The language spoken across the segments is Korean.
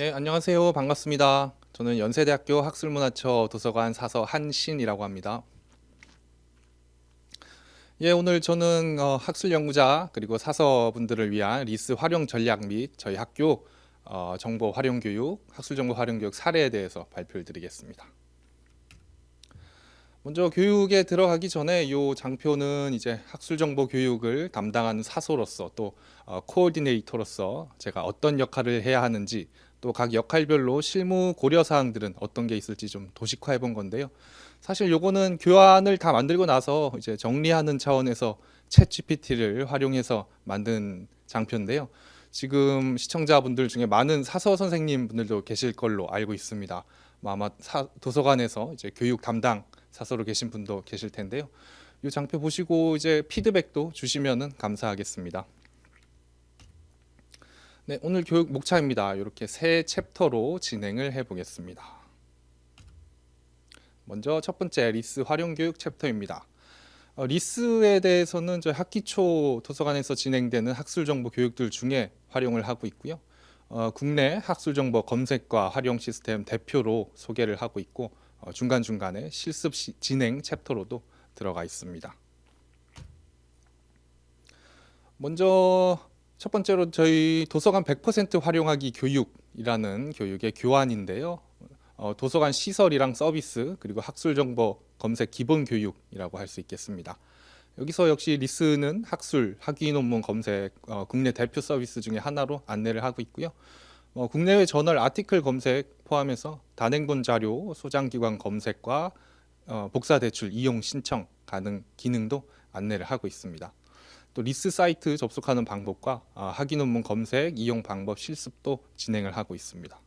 네, 안녕하세요. 반갑습니다. 저는 연세대학교 학술문화처 도서관 사서 한신이라고 합니다. 예, 오늘 저는 어, 학술 연구자 그리고 사서 분들을 위한 리스 활용 전략 및 저희 학교 어, 정보 활용 교육, 학술 정보 활용 교육 사례에 대해서 발표를 드리겠습니다. 먼저 교육에 들어가기 전에 이 장표는 이제 학술 정보 교육을 담당하는 사서로서 또 어, 코어디네이터로서 제가 어떤 역할을 해야 하는지 또 각 역할별로 실무 고려 사항들은 어떤 게 있을지 좀 도식화해 본 건데요. 사실 요거는 교환을 다 만들고 나서 이제 정리하는 차원에서 챗 GPT를 활용해서 만든 장표인데요. 지금 시청자분들 중에 많은 사서 선생님 분들도 계실 걸로 알고 있습니다. 뭐 아마 사- 도서관에서 이제 교육 담당 사서로 계신 분도 계실 텐데요. 이 장표 보시고 이제 피드백도 주시면은 감사하겠습니다. 네, 오늘 교육 목차입니다. 이렇게 세 챕터로 진행을 해 보겠습니다. 먼저 첫 번째 리스 활용 교육 챕터입니다. 어, 리스에 대해서는 저희 학기 초 도서관에서 진행되는 학술 정보 교육들 중에 활용을 하고 있고요. 어, 국내 학술 정보 검색과 활용 시스템 대표로 소개를 하고 있고 어, 중간 중간에 실습 시, 진행 챕터로도 들어가 있습니다. 먼저 첫 번째로 저희 도서관 100% 활용하기 교육이라는 교육의 교환인데요. 어, 도서관 시설이랑 서비스 그리고 학술 정보 검색 기본 교육이라고 할 수 있겠습니다. 여기서 역시 리스는 학술 학위 논문 검색 어, 국내 대표 서비스 중에 하나로 안내를 하고 있고요. 어, 국내외 저널 아티클 검색 포함해서 단행본 자료 소장 기관 검색과 어, 복사 대출 이용 신청 가능 기능도 안내를 하고 있습니다. 또 리스 사이트 접속하는 방법과 아, 학위 논문 검색 이용 방법 실습도 진행을 하고 있습니다.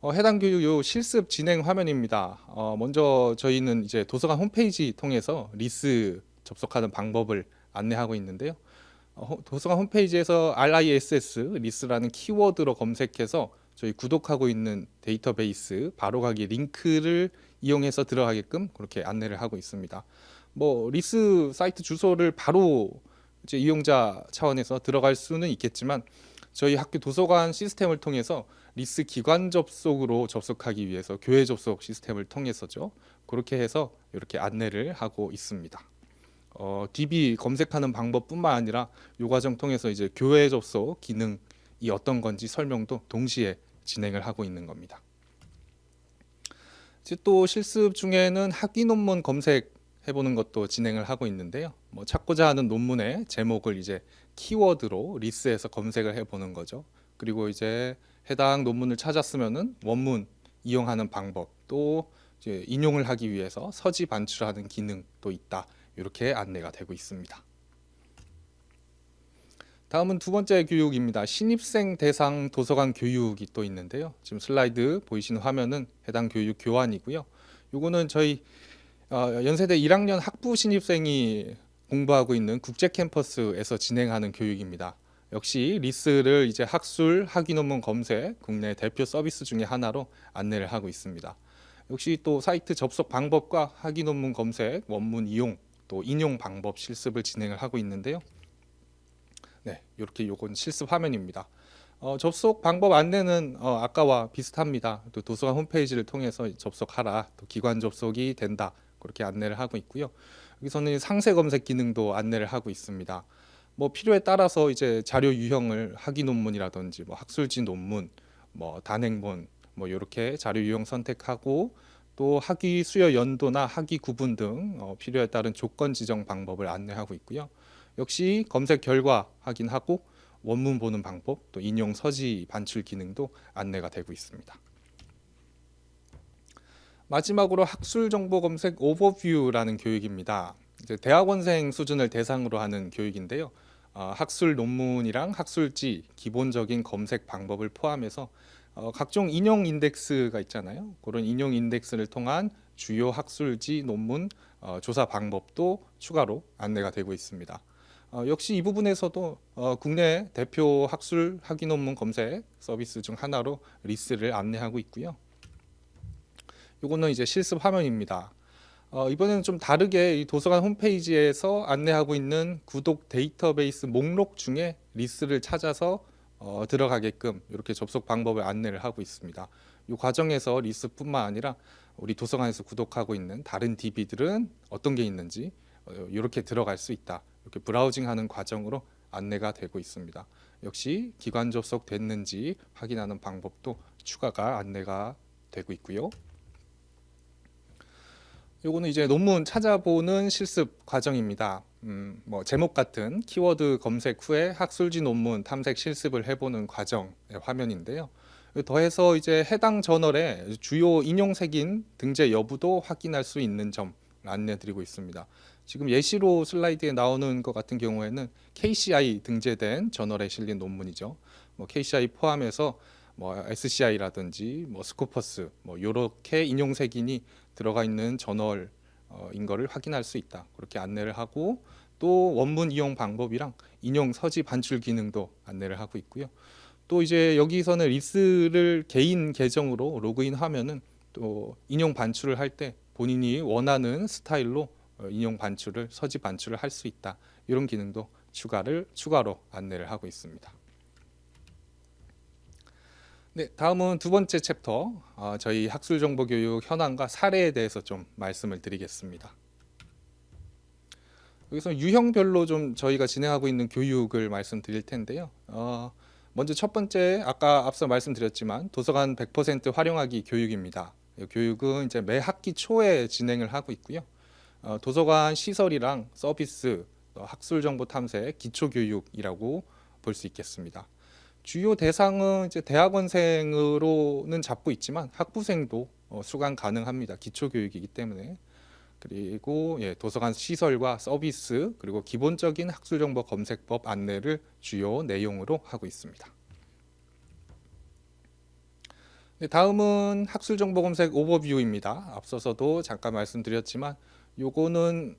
어, 해당 교육 요 실습 진행 화면입니다. 어, 먼저 저희는 이제 도서관 홈페이지 통해서 리스 접속하는 방법을 안내하고 있는데요. 어, 호- 도서관 홈페이지에서 RISS 리스라는 키워드로 검색해서 저희 구독하고 있는 데이터베이스 바로가기 링크를 이용해서 들어가게끔 그렇게 안내를 하고 있습니다. 뭐 리스 사이트 주소를 바로 이제 이용자 차원에서 들어갈 수는 있겠지만 저희 학교 도서관 시스템을 통해서 리스 기관 접속으로 접속하기 위해서 교회 접속 시스템을 통해서죠. 그렇게 해서 이렇게 안내를 하고 있습니다. 어, DB 검색하는 방법뿐만 아니라 요 과정 통해서 이제 교회 접속 기능이 어떤 건지 설명도 동시에 진행을 하고 있는 겁니다. 또 실습 중에는 학위 논문 검색 해보는 것도 진행을 하고 있는데요. 뭐 찾고자 하는 논문의 제목을 이제 키워드로 리스에서 검색을 해보는 거죠. 그리고 이제 해당 논문을 찾았으면은 원문 이용하는 방법 또 이제 인용을 하기 위해서 서지 반출하는 기능도 있다. 이렇게 안내가 되고 있습니다. 다음은 두 번째 교육입니다. 신입생 대상 도서관 교육이 또 있는데요. 지금 슬라이드 보이시는 화면은 해당 교육 교환이고요. 요거는 저희 어, 연세대 1학년 학부 신입생이 공부하고 있는 국제 캠퍼스에서 진행하는 교육입니다. 역시 리스를 이제 학술 학위 논문 검색 국내 대표 서비스 중에 하나로 안내를 하고 있습니다. 역시 또 사이트 접속 방법과 학위 논문 검색 원문 이용 또 인용 방법 실습을 진행을 하고 있는데요. 네, 이렇게 요건 실습 화면입니다. 어, 접속 방법 안내는 어, 아까와 비슷합니다. 또 도서관 홈페이지를 통해서 접속하라, 또 기관 접속이 된다 그렇게 안내를 하고 있고요. 여기서는 상세 검색 기능도 안내를 하고 있습니다. 뭐 필요에 따라서 이제 자료 유형을 학위 논문이라든지 뭐 학술지 논문, 뭐 단행본 뭐 이렇게 자료 유형 선택하고 또 학위 수여 연도나 학위 구분 등 어, 필요에 따른 조건 지정 방법을 안내하고 있고요. 역시 검색 결과 확인하고 원문 보는 방법 또 인용 서지 반출 기능도 안내가 되고 있습니다. 마지막으로 학술 정보 검색 오버뷰라는 교육입니다. 이제 대학원생 수준을 대상으로 하는 교육인데요. 어, 학술 논문이랑 학술지 기본적인 검색 방법을 포함해서 어, 각종 인용 인덱스가 있잖아요. 그런 인용 인덱스를 통한 주요 학술지 논문 어, 조사 방법도 추가로 안내가 되고 있습니다. 어, 역시 이 부분에서도 어, 국내 대표 학술 학위 논문 검색 서비스 중 하나로 리스를 안내하고 있고요. 요거는 이제 실습 화면입니다. 어, 이번에는 좀 다르게 이 도서관 홈페이지에서 안내하고 있는 구독 데이터베이스 목록 중에 리스를 찾아서 어, 들어가게끔 이렇게 접속 방법을 안내를 하고 있습니다. 이 과정에서 리스뿐만 아니라 우리 도서관에서 구독하고 있는 다른 DB들은 어떤 게 있는지 어, 이렇게 들어갈 수 있다. 이렇게 브라우징하는 과정으로 안내가 되고 있습니다. 역시 기관 접속 됐는지 확인하는 방법도 추가가 안내가 되고 있고요. 요거는 이제 논문 찾아보는 실습 과정입니다. 음, 뭐 제목 같은 키워드 검색 후에 학술지 논문 탐색 실습을 해보는 과정의 화면인데요. 더해서 이제 해당 저널의 주요 인용색인 등재 여부도 확인할 수 있는 점 안내드리고 있습니다. 지금 예시로 슬라이드에 나오는 것 같은 경우에는 KCI 등재된 저널에 실린 논문이죠. 뭐 KCI 포함해서 뭐 SCI라든지 뭐 스코퍼스 뭐 요렇게 인용색인이 들어가 있는 저널인 거를 확인할 수 있다. 그렇게 안내를 하고 또 원문 이용 방법이랑 인용 서지 반출 기능도 안내를 하고 있고요. 또 이제 여기서는 리스를 개인 계정으로 로그인하면은 또 인용 반출을 할 때 본인이 원하는 스타일로 어, 인용 반출을 서지 반출을 할 수 있다. 이런 기능도 추가를 추가로 안내를 하고 있습니다. 네, 다음은 두 번째 챕터 어, 저희 학술 정보 교육 현황과 사례에 대해서 좀 말씀을 드리겠습니다. 여기서 유형별로 좀 저희가 진행하고 있는 교육을 말씀드릴 텐데요. 어, 먼저 첫 번째 아까 앞서 말씀드렸지만 도서관 100% 활용하기 교육입니다. 이 교육은 이제 매 학기 초에 진행을 하고 있고요. 어, 도서관 시설이랑 서비스, 또 학술 정보 탐색 기초 교육이라고 볼 수 있겠습니다. 주요 대상은 이제 대학원생으로는 잡고 있지만 학부생도 어, 수강 가능합니다. 기초 교육이기 때문에 그리고 예, 도서관 시설과 서비스 그리고 기본적인 학술 정보 검색법 안내를 주요 내용으로 하고 있습니다. 네, 다음은 학술 정보 검색 오버뷰입니다. 앞서서도 잠깐 말씀드렸지만 요거는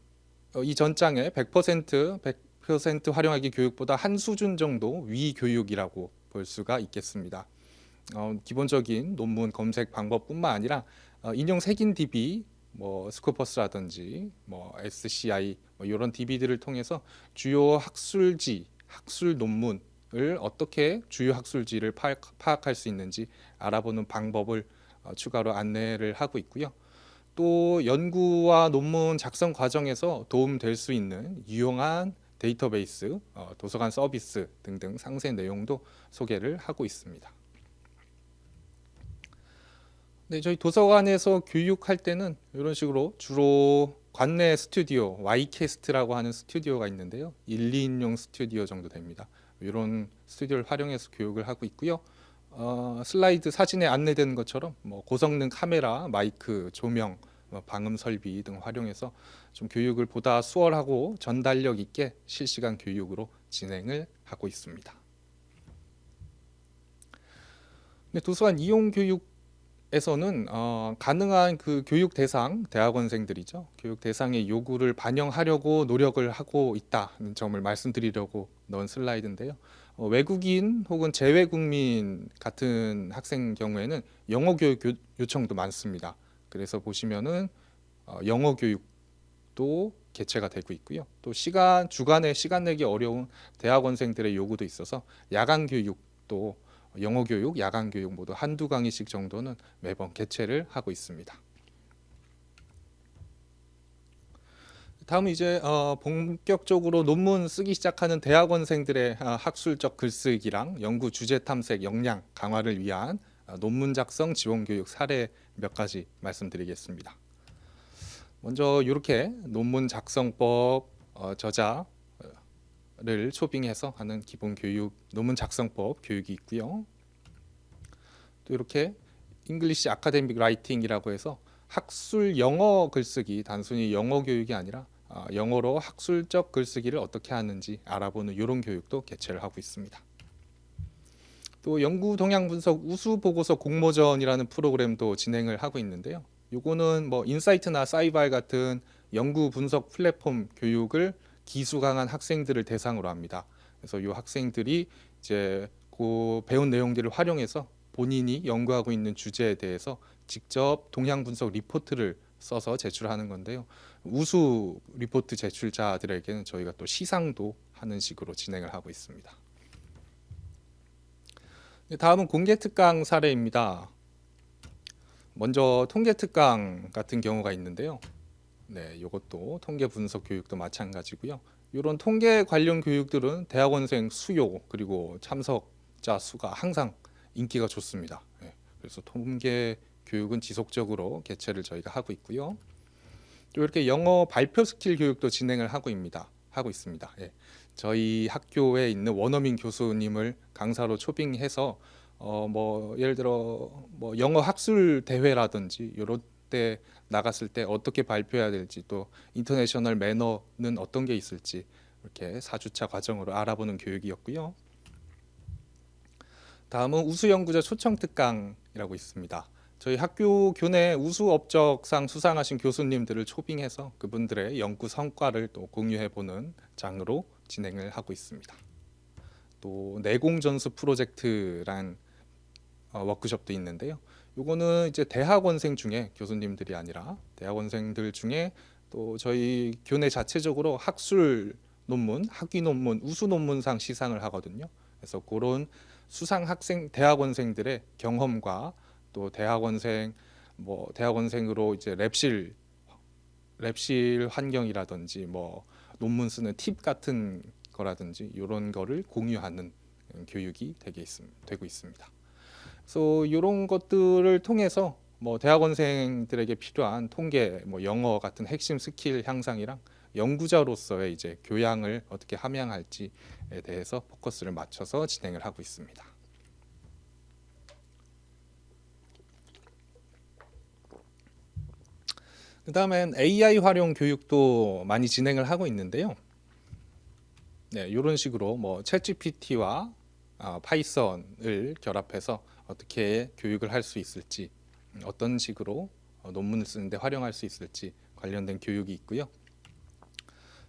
어, 이 전장에 100% 100% 활용하기 교육보다 한 수준 정도 위 교육이라고 볼 수가 있겠습니다. 어, 기본적인 논문 검색 방법뿐만 아니라 어, 인용 색인 DB, 뭐 스코퍼스라든지 뭐 SCI 뭐 이런 DB들을 통해서 주요 학술지, 학술 논문을 어떻게 주요 학술지를 파악, 파악할 수 있는지 알아보는 방법을 어, 추가로 안내를 하고 있고요. 또 연구와 논문 작성 과정에서 도움될 수 있는 유용한 데이터베이스, 어, 도서관 서비스 등등 상세 내용도 소개를 하고 있습니다. 네, 저희 도서관에서 교육할 때는 이런 식으로 주로 관내 스튜디오, Y캐스트라고 하는 스튜디오가 있는데요. 1, 2인용 스튜디오 정도 됩니다. 이런 스튜디오를 활용해서 교육을 하고 있고요. 어, 슬라이드 사진에 안내된 것처럼 뭐 고성능 카메라, 마이크, 조명, 뭐 방음 설비 등 활용해서 좀 교육을 보다 수월하고 전달력 있게 실시간 교육으로 진행을 하고 있습니다. 네, 도서관 이용 교육에서는 어, 가능한 그 교육 대상 대학원생들이죠. 교육 대상의 요구를 반영하려고 노력을 하고 있다는 점을 말씀드리려고 넣은 슬라이드인데요. 어, 외국인 혹은 재외국민 같은 학생 경우에는 영어 교육 요- 요청도 많습니다. 그래서 보시면은 어, 영어 교육도 개최가 되고 있고요. 또 시간 주간에 시간 내기 어려운 대학원생들의 요구도 있어서 야간 교육도 영어 교육, 야간 교육 모두 한두 강의씩 정도는 매번 개최를 하고 있습니다. 다음 이제 어, 본격적으로 논문 쓰기 시작하는 대학원생들의 아, 학술적 글쓰기랑 연구 주제 탐색 역량 강화를 위한 아, 논문 작성 지원 교육 사례 몇 가지 말씀드리겠습니다. 먼저 이렇게 논문 작성법 어, 저자를 초빙해서 하는 기본 교육 논문 작성법 교육이 있고요. 또 이렇게 잉글리시 아카데믹 라이팅이라고 해서 학술 영어 글쓰기 단순히 영어 교육이 아니라 아, 영어로 학술적 글쓰기를 어떻게 하는지 알아보는 이런 교육도 개최를 하고 있습니다. 또 연구 동향 분석 우수 보고서 공모전이라는 프로그램도 진행을 하고 있는데요. 요거는 뭐 인사이트나 사이발 같은 연구 분석 플랫폼 교육을 기수 강한 학생들을 대상으로 합니다. 그래서 이 학생들이 이제 그 배운 내용들을 활용해서 본인이 연구하고 있는 주제에 대해서 직접 동향 분석 리포트를 써서 제출하는 건데요. 우수 리포트 제출자들에게는 저희가 또 시상도 하는 식으로 진행을 하고 있습니다. 네, 다음은 공개 특강 사례입니다. 먼저 통계 특강 같은 경우가 있는데요. 네, 이것도 통계 분석 교육도 마찬가지고요. 이런 통계 관련 교육들은 대학원생 수요 그리고 참석자 수가 항상 인기가 좋습니다. 네, 그래서 통계 교육은 지속적으로 개최를 저희가 하고 있고요. 또 이렇게 영어 발표 스킬 교육도 진행을 하고 있습니다. 하고 있습니다. 예. 저희 학교에 있는 원어민 교수님을 강사로 초빙해서 어 뭐 예를 들어 뭐 영어 학술 대회라든지 이런 때 나갔을 때 어떻게 발표해야 될지 또 인터내셔널 매너는 어떤 게 있을지 이렇게 4주차 과정으로 알아보는 교육이었고요. 다음은 우수 연구자 초청 특강이라고 있습니다. 저희 학교 교내 우수 업적상 수상하신 교수님들을 초빙해서 그분들의 연구 성과를 또 공유해 보는 장으로 진행을 하고 있습니다. 또 내공 전수 프로젝트란 어, 워크숍도 있는데요. 요거는 이제 대학원생 중에 교수님들이 아니라 대학원생들 중에 또 저희 교내 자체적으로 학술 논문, 학위 논문, 우수 논문상 시상을 하거든요. 그래서 그런 수상 학생 대학원생들의 경험과 또 대학원생 뭐 대학원생으로 이제 랩실 랩실 환경이라든지 뭐 논문 쓰는 팁 같은 거라든지 이런 거를 공유하는 교육이 되게 있습, 되고 있습니다. 그래서 이런 것들을 통해서 뭐 대학원생들에게 필요한 통계, 뭐 영어 같은 핵심 스킬 향상이랑 연구자로서의 이제 교양을 어떻게 함양할지에 대해서 포커스를 맞춰서 진행을 하고 있습니다. 그 다음엔 AI 활용 교육도 많이 진행을 하고 있는데요. 네, 이런 식으로 뭐 챗GPT와 아, 파이썬을 결합해서 어떻게 교육을 할 수 있을지, 음, 어떤 식으로 어, 논문을 쓰는데 활용할 수 있을지 관련된 교육이 있고요.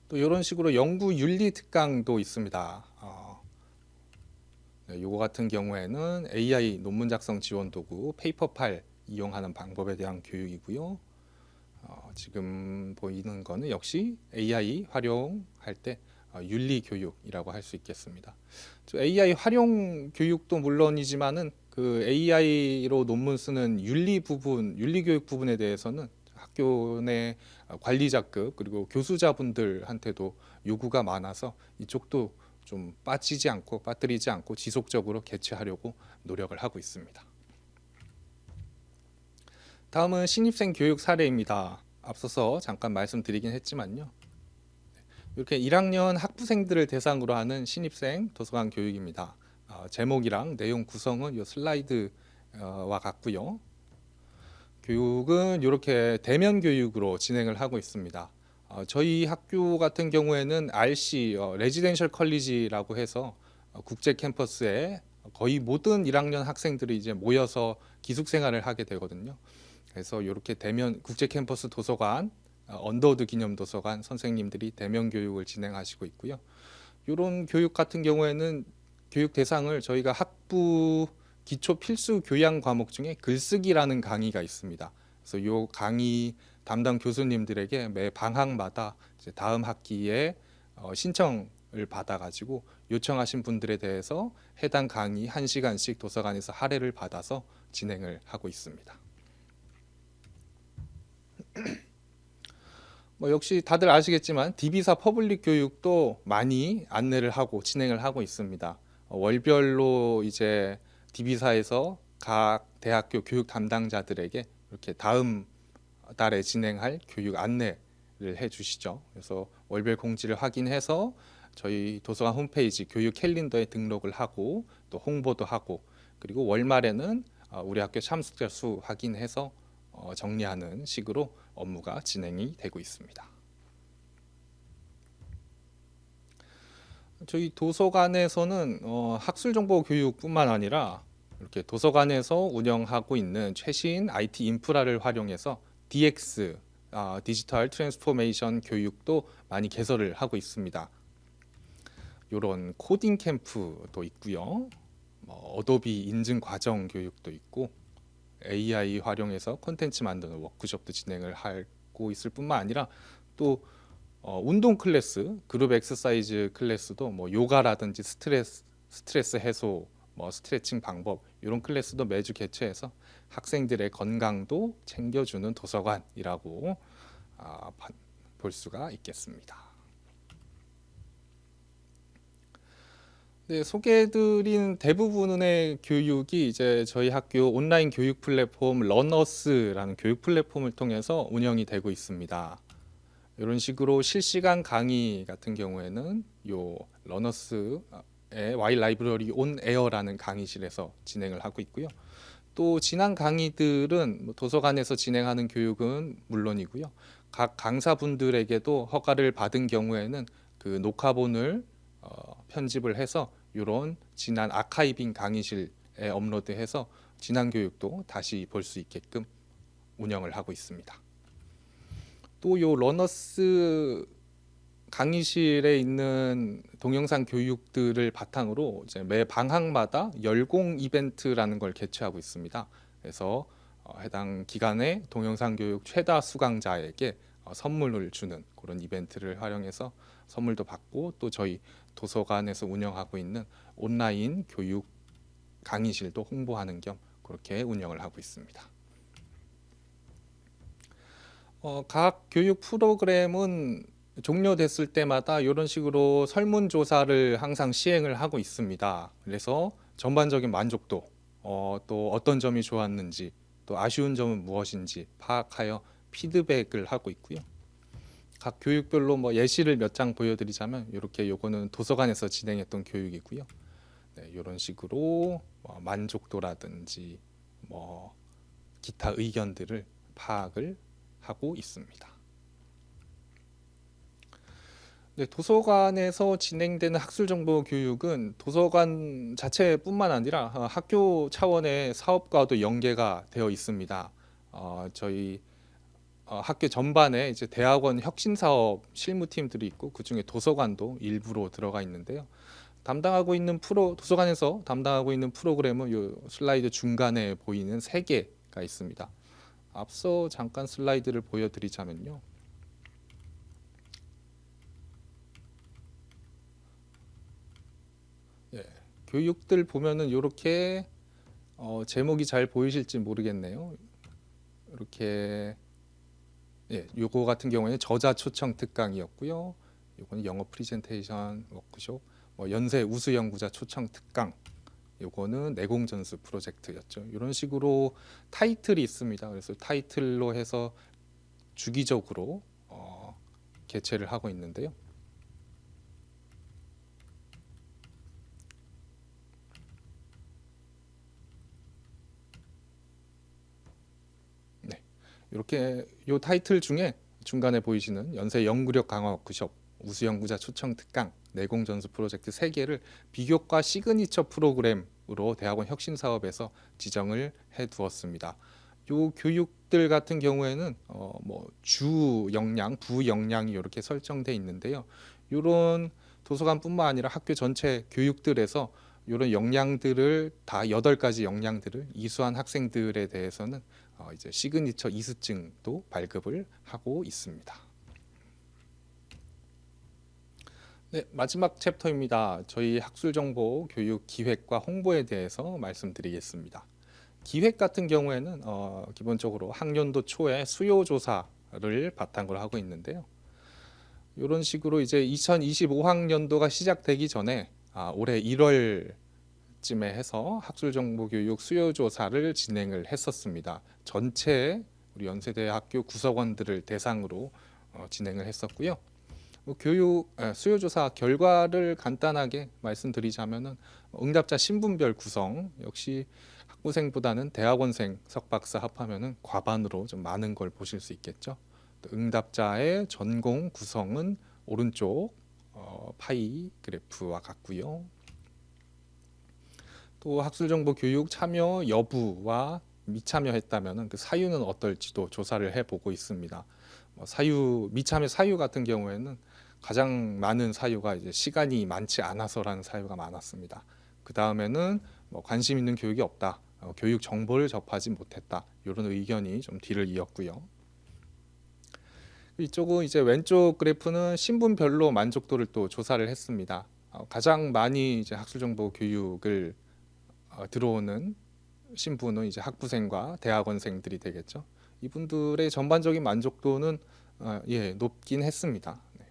또 이런 식으로 연구 윤리 특강도 있습니다. 어, 네, 요거 같은 경우에는 AI 논문 작성 지원 도구 페이퍼팔 이용하는 방법에 대한 교육이고요. 어, 지금 보이는 거는 역시 AI 활용할 때 어, 윤리 교육이라고 할 수 있겠습니다. 저 AI 활용 교육도 물론이지만은 그 AI로 논문 쓰는 윤리 부분, 윤리 교육 부분에 대해서는 학교 내 관리자급 그리고 교수자분들한테도 요구가 많아서 이쪽도 좀 빠지지 않고 빠뜨리지 않고 지속적으로 개최하려고 노력을 하고 있습니다. 다음은 신입생 교육 사례입니다. 앞서서 잠깐 말씀드리긴 했지만요. 이렇게 1학년 학부생들을 대상으로 하는 신입생 도서관 교육입니다. 어, 제목이랑 내용 구성은 이 슬라이드와 같고요. 교육은 이렇게 대면 교육으로 진행을 하고 있습니다. 어, 저희 학교 같은 경우에는 RC 어, 레지덴셜 컬리지라고 해서 어, 국제 캠퍼스에 거의 모든 1학년 학생들이 이제 모여서 기숙 생활을 하게 되거든요. 그래서 이렇게 대면 국제 캠퍼스 도서관 어, 언더우드 기념 도서관 선생님들이 대면 교육을 진행하시고 있고요. 이런 교육 같은 경우에는 교육 대상을 저희가 학부 기초 필수 교양 과목 중에 글쓰기라는 강의가 있습니다. 그래서 이 강의 담당 교수님들에게 매 방학마다 다음 학기에 어, 신청을 받아가지고 요청하신 분들에 대해서 해당 강의 1시간씩 도서관에서 할애를 받아서 진행을 하고 있습니다. 뭐 역시 다들 아시겠지만 DB사 퍼블릭 교육도 많이 안내를 하고 진행을 하고 있습니다. 어, 월별로 이제 DB사에서 각 대학교 교육 담당자들에게 이렇게 다음 달에 진행할 교육 안내를 해 주시죠. 그래서 월별 공지를 확인해서 저희 도서관 홈페이지 교육 캘린더에 등록을 하고 또 홍보도 하고 그리고 월말에는 어, 우리 학교 참석자 수 확인해서 어, 정리하는 식으로 업무가 진행이 되고 있습니다. 저희 도서관에서는 어, 학술 정보 교육뿐만 아니라 이렇게 도서관에서 운영하고 있는 최신 IT 인프라를 활용해서 DX 아, 디지털 트랜스포메이션 교육도 많이 개설을 하고 있습니다. 이런 코딩 캠프도 있고요. 뭐 어도비 인증 과정 교육도 있고 AI 활용해서 콘텐츠 만드는 워크숍도 진행을 하고 있을 뿐만 아니라 또 어, 운동 클래스, 그룹 엑서사이즈 클래스도 뭐 요가라든지 스트레스 스트레스 해소 뭐 스트레칭 방법 이런 클래스도 매주 개최해서 학생들의 건강도 챙겨주는 도서관이라고 아, 바- 볼 수가 있겠습니다. 네, 소개해드린 대부분의 교육이 이제 저희 학교 온라인 교육 플랫폼 러너스라는 교육 플랫폼을 통해서 운영이 되고 있습니다. 이런 식으로 실시간 강의 같은 경우에는 요 러너스의 Y 라이브러리 온 에어라는 강의실에서 진행을 하고 있고요. 또 지난 강의들은 뭐 도서관에서 진행하는 교육은 물론이고요. 각 강사분들에게도 허가를 받은 경우에는 그 녹화본을 어, 편집을 해서 이런 지난 아카이빙 강의실에 업로드해서 지난 교육도 다시 볼 수 있게끔 운영을 하고 있습니다. 또 요 러너스 강의실에 있는 동영상 교육들을 바탕으로 이제 매 방학마다 열공 이벤트라는 걸 개최하고 있습니다. 그래서 어, 해당 기간에 동영상 교육 최다 수강자에게 어, 선물을 주는 그런 이벤트를 활용해서 선물도 받고 또 저희 도서관에서 운영하고 있는 온라인 교육 강의실도 홍보하는 겸 그렇게 운영을 하고 있습니다. 어, 각 교육 프로그램은 종료됐을 때마다 이런 식으로 설문조사를 항상 시행을 하고 있습니다. 그래서 전반적인 만족도, 어, 또 어떤 점이 좋았는지, 또 아쉬운 점은 무엇인지 파악하여 피드백을 하고 있고요. 각 교육별로 뭐 예시를 몇 장 보여드리자면 이렇게 요거는 도서관에서 진행했던 교육이고요. 네, 이런 식으로 뭐 만족도라든지 뭐 기타 의견들을 파악을 하고 있습니다. 네, 도서관에서 진행되는 학술 정보 교육은 도서관 자체뿐만 아니라 어, 학교 차원의 사업과도 연계가 되어 있습니다. 어, 저희 어, 학교 전반에 이제 대학원 혁신 사업 실무팀들이 있고 그 중에 도서관도 일부로 들어가 있는데요. 담당하고 있는 프로 도서관에서 담당하고 있는 프로그램은 요 슬라이드 중간에 보이는 세 개가 있습니다. 앞서 잠깐 슬라이드를 보여드리자면요. 예, 교육들 보면은 이렇게 어, 제목이 잘 보이실지 모르겠네요. 이렇게 예, 요거 같은 경우에는 저자 초청 특강이었고요. 요거는 영어 프리젠테이션 워크숍, 뭐 연세 우수 연구자 초청 특강. 요거는 내공 전수 프로젝트였죠. 이런 식으로 타이틀이 있습니다. 그래서 타이틀로 해서 주기적으로 어, 개최를 하고 있는데요. 이렇게 요 타이틀 중에 중간에 보이시는 연세 연구력 강화 워크숍, 우수 연구자 초청 특강, 내공 전수 프로젝트 세 개를 비교과 시그니처 프로그램으로 대학원 혁신 사업에서 지정을 해 두었습니다. 요 교육들 같은 경우에는 어 뭐주 역량, 부 역량이 이렇게 설정돼 있는데요. 요런 도서관뿐만 아니라 학교 전체 교육들에서 이런 역량들을 다 여덟 가지 역량들을 이수한 학생들에 대해서는 어, 이제 시그니처 이수증도 발급을 하고 있습니다. 네, 마지막 챕터입니다. 저희 학술 정보 교육 기획과 홍보에 대해서 말씀드리겠습니다. 기획 같은 경우에는 어, 기본적으로 학년도 초에 수요 조사를 바탕으로 하고 있는데요. 이런 식으로 이제 2025학년도가 시작되기 전에 아, 올해 1월 쯤에 해서 학술 정보 교육 수요 조사를 진행을 했었습니다. 전체 우리 연세대 학교 구성원들을 대상으로 어, 진행을 했었고요. 뭐 교육 에, 수요 조사 결과를 간단하게 말씀드리자면은 응답자 신분별 구성 역시 학부생보다는 대학원생 석박사 합하면은 과반으로 좀 많은 걸 보실 수 있겠죠. 또 응답자의 전공 구성은 오른쪽 어, 파이 그래프와 같고요. 또 학술정보 교육 참여 여부와 미참여했다면 그 사유는 어떨지도 조사를 해보고 있습니다. 뭐 사유 미참여 사유 같은 경우에는 가장 많은 사유가 이제 시간이 많지 않아서라는 사유가 많았습니다. 그 다음에는 뭐 관심 있는 교육이 없다, 어, 교육 정보를 접하지 못했다 이런 의견이 좀 뒤를 이었고요. 이쪽은 이제 왼쪽 그래프는 신분별로 만족도를 또 조사를 했습니다. 어, 가장 많이 이제 학술정보 교육을 어, 들어오는 신분은 이제 학부생과 대학원생들이 되겠죠. 이분들의 전반적인 만족도는 어, 예 높긴 했습니다. 네.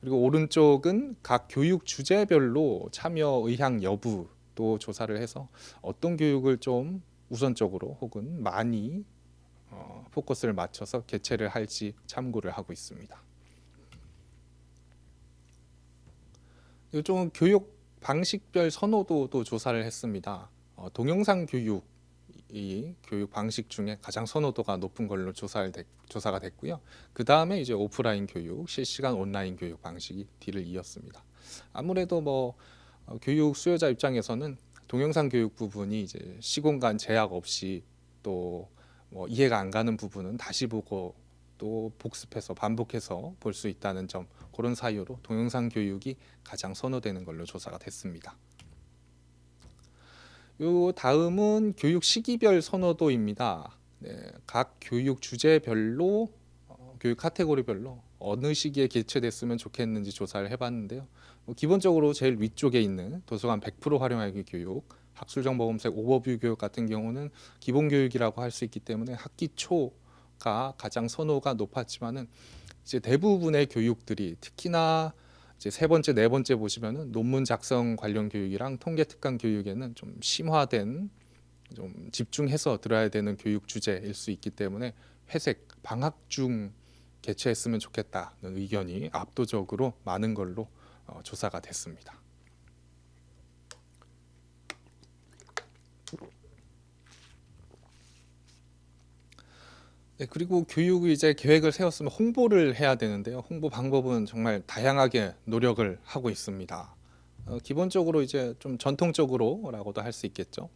그리고 오른쪽은 각 교육 주제별로 참여 의향 여부도 조사를 해서 어떤 교육을 좀 우선적으로 혹은 많이 어, 포커스를 맞춰서 개최를 할지 참고를 하고 있습니다. 이쪽은 교육 방식별 선호도도 조사를 했습니다. 어, 동영상 교육 이 교육 방식 중에 가장 선호도가 높은 걸로 조사를 됐, 조사가 됐고요. 그 다음에 이제 오프라인 교육, 실시간 온라인 교육 방식이 뒤를 이었습니다. 아무래도 뭐 어, 교육 수요자 입장에서는 동영상 교육 부분이 이제 시공간 제약 없이 또 뭐 이해가 안 가는 부분은 다시 보고 또 복습해서 반복해서 볼 수 있다는 점 그런 사유로 동영상 교육이 가장 선호되는 걸로 조사가 됐습니다. 요 다음은 교육 시기별 선호도입니다. 네, 각 교육 주제별로 어, 교육 카테고리별로 어느 시기에 개최됐으면 좋겠는지 조사를 해봤는데요. 뭐 기본적으로 제일 위쪽에 있는 도서관 100% 활용하기 교육, 학술정보 검색 오버뷰 교육 같은 경우는 기본 교육이라고 할 수 있기 때문에 학기 초가 가장 선호가 높았지만은 이제 대부분의 교육들이 특히나 이제 세 번째, 네 번째 보시면은 논문 작성 관련 교육이랑 통계 특강 교육에는 좀 심화된 좀 집중해서 들어야 되는 교육 주제일 수 있기 때문에 회색 방학 중 개최했으면 좋겠다는 의견이 압도적으로 많은 걸로 어, 조사가 됐습니다. 네, 그리고 교육을 이제 계획을 세웠으면 홍보를 해야 되는데요. 홍보 방법은 정말 다양하게 노력을 하고 있습니다. 어, 기본적으로 이제 좀 전통적으로라고도 할 수 있겠죠.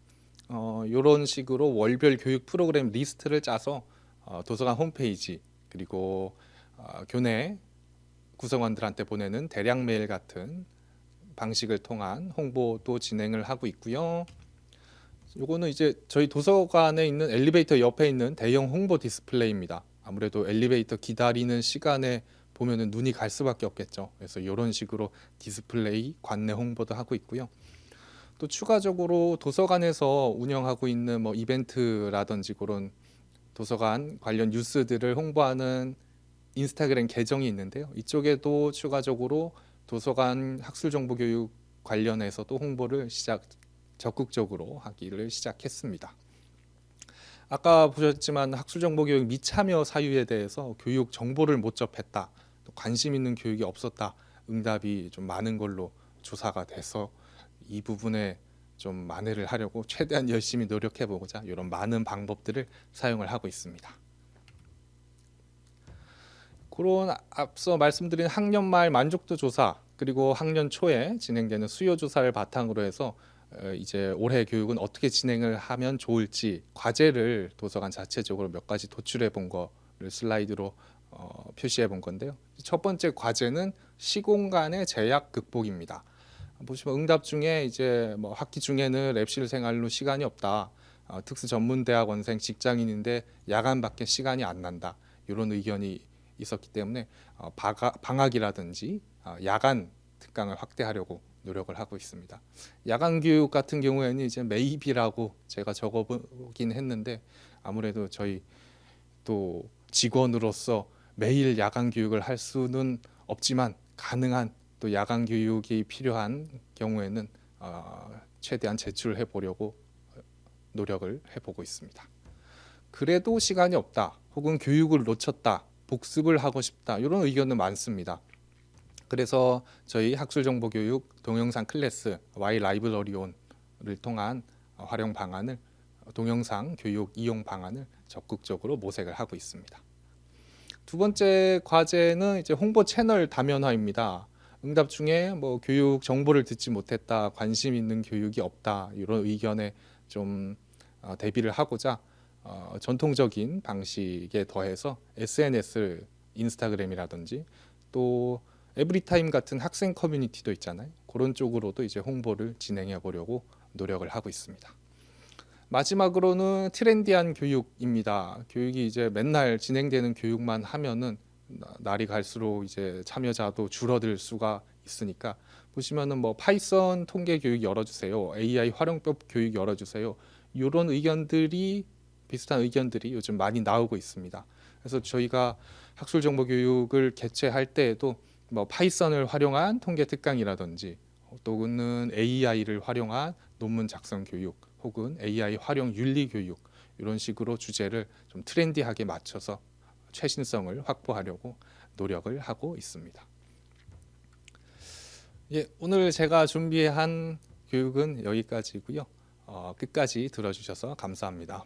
어, 이런 식으로 월별 교육 프로그램 리스트를 짜서 어, 도서관 홈페이지 그리고 어, 교내 구성원들한테 보내는 대량 메일 같은 방식을 통한 홍보도 진행을 하고 있고요. 요거는 이제 저희 도서관에 있는 엘리베이터 옆에 있는 대형 홍보 디스플레이입니다. 아무래도 엘리베이터 기다리는 시간에 보면은 눈이 갈 수밖에 없겠죠. 그래서 이런 식으로 디스플레이 관내 홍보도 하고 있고요. 또 추가적으로 도서관에서 운영하고 있는 뭐 이벤트라든지 그런 도서관 관련 뉴스들을 홍보하는 인스타그램 계정이 있는데요. 이쪽에도 추가적으로 도서관 학술 정보 교육 관련해서도 홍보를 시작 적극적으로 하기를 시작했습니다. 아까 보셨지만 학술 정보 교육 미참여 사유에 대해서 교육 정보를 못 접했다. 또 관심 있는 교육이 없었다. 응답이 좀 많은 걸로 조사가 돼서 이 부분에 좀 만회를 하려고 최대한 열심히 노력해 보고자 이런 많은 방법들을 사용을 하고 있습니다. 그런 앞서 말씀드린 학년 말 만족도 조사 그리고 학년 초에 진행되는 수요 조사를 바탕으로 해서 어, 이제 올해 교육은 어떻게 진행을 하면 좋을지 과제를 도서관 자체적으로 몇 가지 도출해 본 거를 슬라이드로 어, 표시해 본 건데요. 첫 번째 과제는 시공간의 제약 극복입니다. 보시면 응답 중에 이제 뭐 학기 중에는 랩실 생활로 시간이 없다. 어, 특수 전문 대학원생 직장인인데 야간밖에 시간이 안 난다. 이런 의견이 있었기 때문에 어, 방학, 방학이라든지 어, 야간 특강을 확대하려고 노력을 하고 있습니다. 야간 교육 같은 경우에는 이제 매입이라고 제가 적어보긴 했는데 아무래도 저희 또 직원으로서 매일 야간 교육을 할 수는 없지만 가능한 또 야간 교육이 필요한 경우에는 어, 최대한 제출해 보려고 노력을 해보고 있습니다. 그래도 시간이 없다, 혹은 교육을 놓쳤다, 복습을 하고 싶다 이런 의견은 많습니다. 그래서 저희 학술정보교육 동영상 클래스 Y 라이브러리온을 통한 활용 방안을 동영상 교육 이용 방안을 적극적으로 모색을 하고 있습니다. 두 번째 과제는 이제 홍보 채널 다면화입니다. 응답 중에 뭐 교육 정보를 듣지 못했다, 관심 있는 교육이 없다 이런 의견에 좀 어, 대비를 하고자 어, 전통적인 방식에 더해서 SNS를 인스타그램이라든지 또 에브리타임 같은 학생 커뮤니티도 있잖아요. 그런 쪽으로도 이제 홍보를 진행해 보려고 노력을 하고 있습니다. 마지막으로는 트렌디한 교육입니다. 교육이 이제 맨날 진행되는 교육만 하면은 날이 갈수록 이제 참여자도 줄어들 수가 있으니까 보시면은 뭐 파이썬 통계 교육 열어주세요, AI 활용법 교육 열어주세요. 이런 의견들이 비슷한 의견들이 요즘 많이 나오고 있습니다. 그래서 저희가 학술 정보 교육을 개최할 때에도 뭐 파이썬을 활용한 통계 특강이라든지 또는 AI를 활용한 논문 작성 교육 혹은 AI 활용 윤리 교육 이런 식으로 주제를 좀 트렌디하게 맞춰서 최신성을 확보하려고 노력을 하고 있습니다. 예, 오늘 제가 준비한 교육은 여기까지고요. 어, 끝까지 들어주셔서 감사합니다.